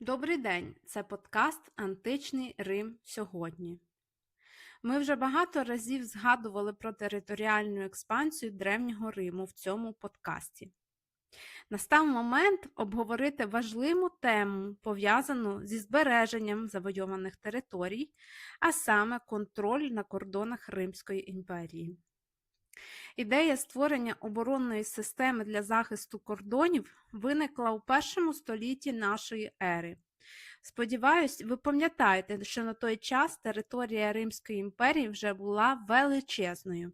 Добрий день! Це подкаст Античний Рим сьогодні. Ми вже багато разів згадували про територіальну експансію Древнього Риму в цьому подкасті. Настав момент обговорити важливу тему, пов'язану зі збереженням завойованих територій, а саме контроль на кордонах Римської імперії. Ідея створення оборонної системи для захисту кордонів виникла у першому столітті нашої ери. Сподіваюсь, ви пам'ятаєте, що на той час територія Римської імперії вже була величезною.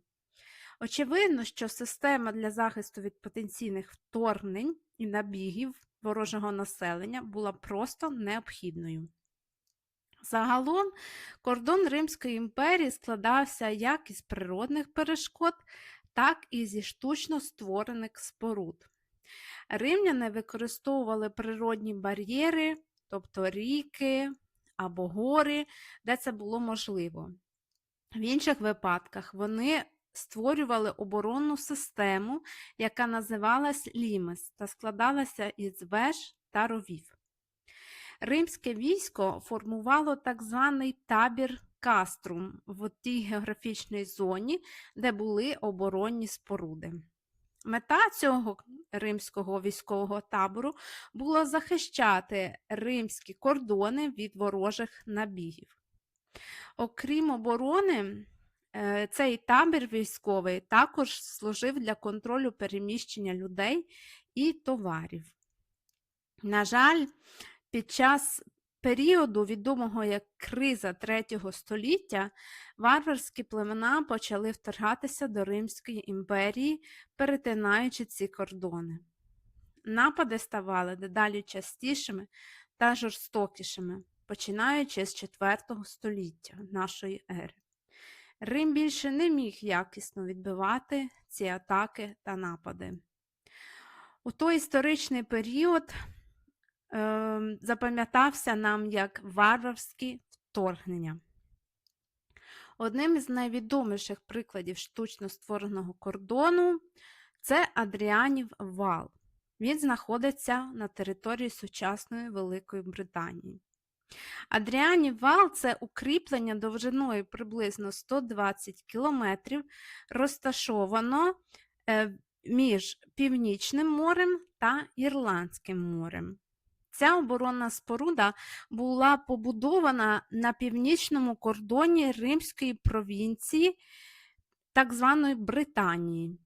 Очевидно, що система для захисту від потенційних вторгнень і набігів ворожого населення була просто необхідною. Загалом кордон Римської імперії складався як із природних перешкод, так і зі штучно створених споруд. Римляни використовували природні бар'єри, тобто ріки або гори, де це було можливо. В інших випадках вони створювали оборонну систему, яка називалась лімес та складалася із веж та ровів. Римське військо формувало так званий табір каструм в тій географічній зоні, де були оборонні споруди. Мета цього римського військового табору була захищати римські кордони від ворожих набігів. Окрім оборони, е, цей табір військовий також служив для контролю переміщення людей і товарів. На жаль, під час періоду, відомого як криза третього століття, варварські племена почали вторгатися до Римської імперії, перетинаючи ці кордони. Напади ставали дедалі частішими та жорстокішими, починаючи з IV століття нашої ери. Рим більше не міг якісно відбивати ці атаки та напади. У той історичний період запам'ятався нам як варварські вторгнення. Одним із найвідоміших прикладів штучно створеного кордону це Адріанів вал. Він знаходиться на території сучасної Великої Британії. Адріанів вал це укріплення довжиною приблизно 120 км, розташовано е, між Північним морем та Ірландським морем. Ця оборонна споруда була побудована на північному кордоні Римської провінції, так званої Британії,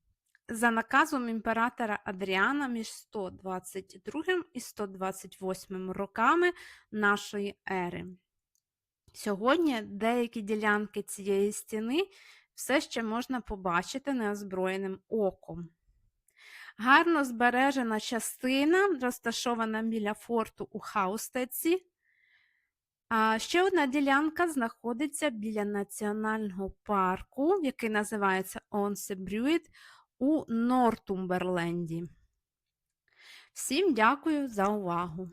за наказом імператора Адріана між 122 і 128 роками нашої ери. Сьогодні деякі ділянки цієї стіни все ще можна побачити неозброєним оком. Гарно збережена частина, розташована біля форту у Хаустеці. А ще одна ділянка знаходиться біля національного парку, який називається Онсебрюїт у Нортумберленді. Всім дякую за увагу!